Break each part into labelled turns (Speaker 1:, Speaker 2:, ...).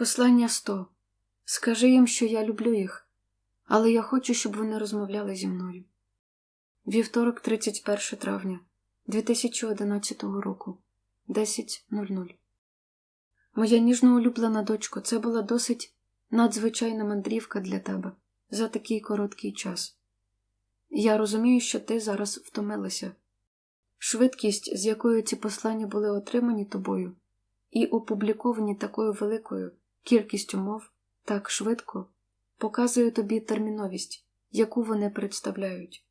Speaker 1: Послання 100. Скажи їм, що я люблю їх, але я хочу, щоб вони розмовляли зі мною. Вівторок, 31 травня 2011 року, 10.00. Моя ніжно улюблена дочко, це була досить надзвичайна мандрівка для тебе за такий короткий час. Я розумію, що ти зараз втомилася. Швидкість, з якою ці послання були отримані тобою, і опубліковані такою великою кількістю мов так швидко, показує тобі терміновість, яку вони представляють.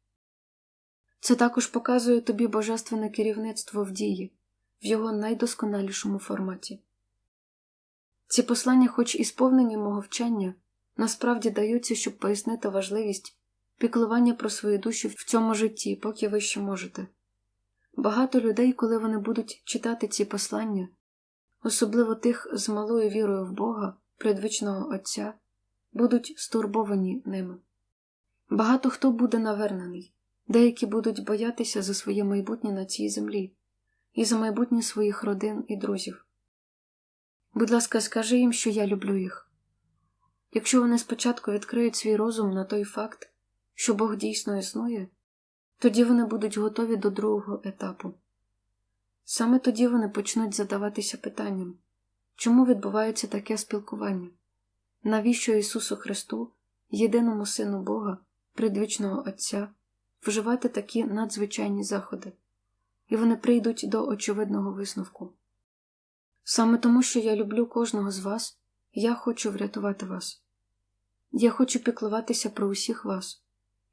Speaker 1: Це також показує тобі божественне керівництво в дії, в його найдосконалішому форматі. Ці послання, хоч і сповнені мого вчення, насправді даються, щоб пояснити важливість піклування про свою душу в цьому житті, поки ви ще можете. Багато людей, коли вони будуть читати ці послання, особливо тих з малою вірою в Бога, предвічного Отця, будуть стурбовані ними. Багато хто буде навернений, деякі будуть боятися за своє майбутнє на цій землі і за майбутнє своїх родин і друзів. Будь ласка, скажи їм, що я люблю їх. Якщо вони спочатку відкриють свій розум на той факт, що Бог дійсно існує, тоді вони будуть готові до другого етапу. Саме тоді вони почнуть задаватися питанням, чому відбувається таке спілкування, навіщо Ісусу Христу, єдиному Сину Бога, предвічного Отця, вживати такі надзвичайні заходи, і вони прийдуть до очевидного висновку. Саме тому, що я люблю кожного з вас, я хочу врятувати вас. Я хочу піклуватися про усіх вас,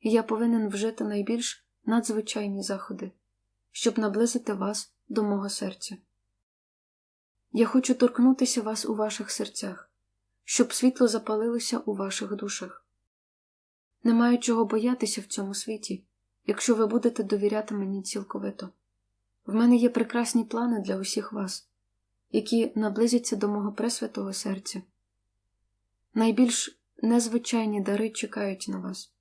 Speaker 1: і я повинен вжити найбільш надзвичайні заходи, щоб наблизити вас до мого серця. Я хочу торкнутися вас у ваших серцях, щоб світло запалилося у ваших душах. Немає чого боятися в цьому світі, якщо ви будете довіряти мені цілковито. В мене є прекрасні плани для усіх вас, які наблизяться до мого пресвятого серця. Найбільш незвичайні дари чекають на вас.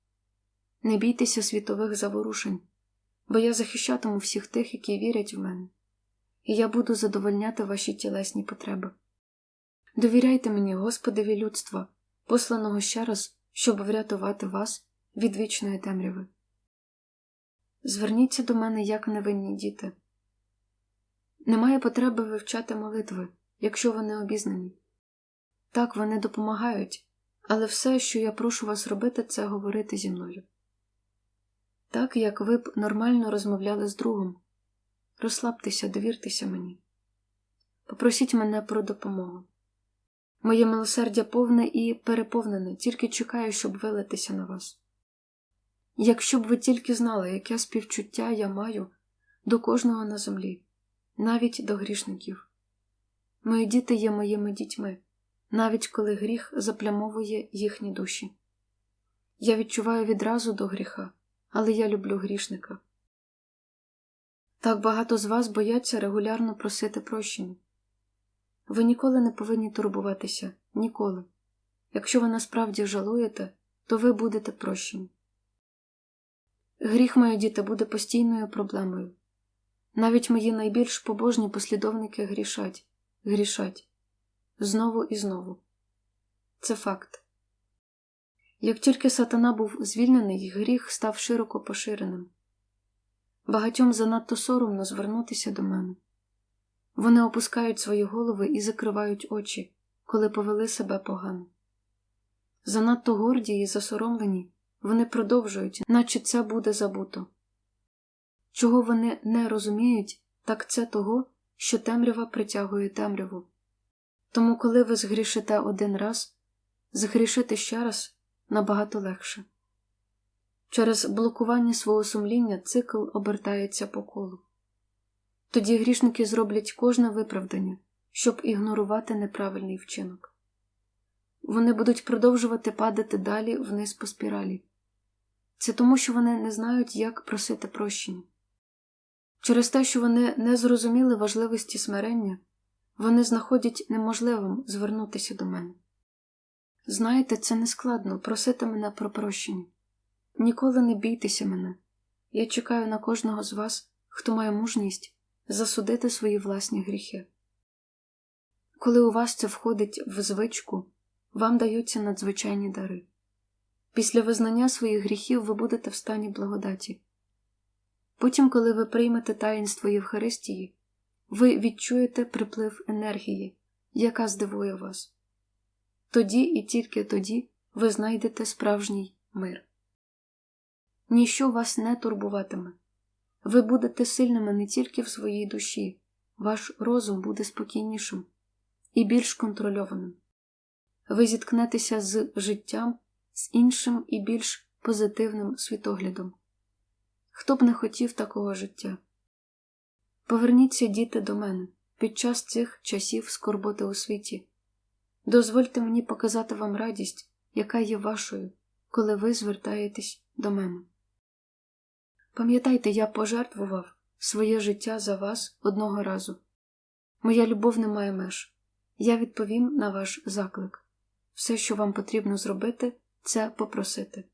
Speaker 1: Не бійтеся світових заворушень, бо я захищатиму всіх тих, які вірять в мене, і я буду задовольняти ваші тілесні потреби. Довіряйте мені, Господеві людства, посланого ще раз, щоб врятувати вас від вічної темряви. Зверніться до мене як невинні діти. Немає потреби вивчати молитви, якщо вони обізнані. Так, вони допомагають, але все, що я прошу вас робити, це говорити зі мною. Так, як ви б нормально розмовляли з другом. Розслабтеся, довіртеся мені. Попросіть мене про допомогу. Моє милосердя повне і переповнене, тільки чекаю, щоб вилитися на вас. Якщо б ви тільки знали, яке співчуття я маю до кожного на землі, навіть до грішників. Мої діти є моїми дітьми, навіть коли гріх заплямовує їхні душі. Я відчуваю відразу до гріха, але я люблю грішника. Так багато з вас бояться регулярно просити прощення. Ви ніколи не повинні турбуватися, ніколи. Якщо ви насправді жалуєте, то ви будете прощені. Гріх, мої діти, буде постійною проблемою. Навіть мої найбільш побожні послідовники грішать, грішать знову і знову. Це факт. Як тільки сатана був звільнений, гріх став широко поширеним. Багатьом занадто соромно звернутися до мене. Вони опускають свої голови і закривають очі, коли повели себе погано. Занадто горді і засоромлені, вони продовжують, наче це буде забуто. Чого вони не розуміють, так це того, що темрява притягує темряву. Тому, коли ви згрішите один раз, згрішити ще раз набагато легше. Через блокування свого сумління цикл обертається по колу. Тоді грішники зроблять кожне виправдання, щоб ігнорувати неправильний вчинок. Вони будуть продовжувати падати далі вниз по спіралі. Це тому, що вони не знають, як просити прощення. Через те, що вони не зрозуміли важливості смирення, вони знаходять неможливим звернутися до мене. Знаєте, це не складно просити мене про прощення. Ніколи не бійтеся мене. Я чекаю на кожного з вас, хто має мужність засудити свої власні гріхи. Коли у вас це входить в звичку, вам даються надзвичайні дари. Після визнання своїх гріхів ви будете в стані благодаті. Потім, коли ви приймете таїнство Євхаристії, ви відчуєте приплив енергії, яка здивує вас. Тоді і тільки тоді ви знайдете справжній мир. Ніщо вас не турбуватиме. Ви будете сильними не тільки в своїй душі, ваш розум буде спокійнішим і більш контрольованим. Ви зіткнетеся з життям, з іншим і більш позитивним світоглядом. Хто б не хотів такого життя? Поверніться, діти, до мене під час цих часів скорботи у світі. Дозвольте мені показати вам радість, яка є вашою, коли ви звертаєтесь до мене. Пам'ятайте, я пожертвував своє життя за вас одного разу. Моя любов не має меж. Я відповім на ваш заклик. Все, що вам потрібно зробити, це попросити.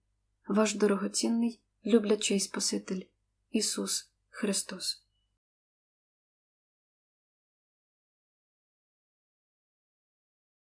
Speaker 1: Ваш дорогоцінний, люблячий Спаситель Ісус Христос.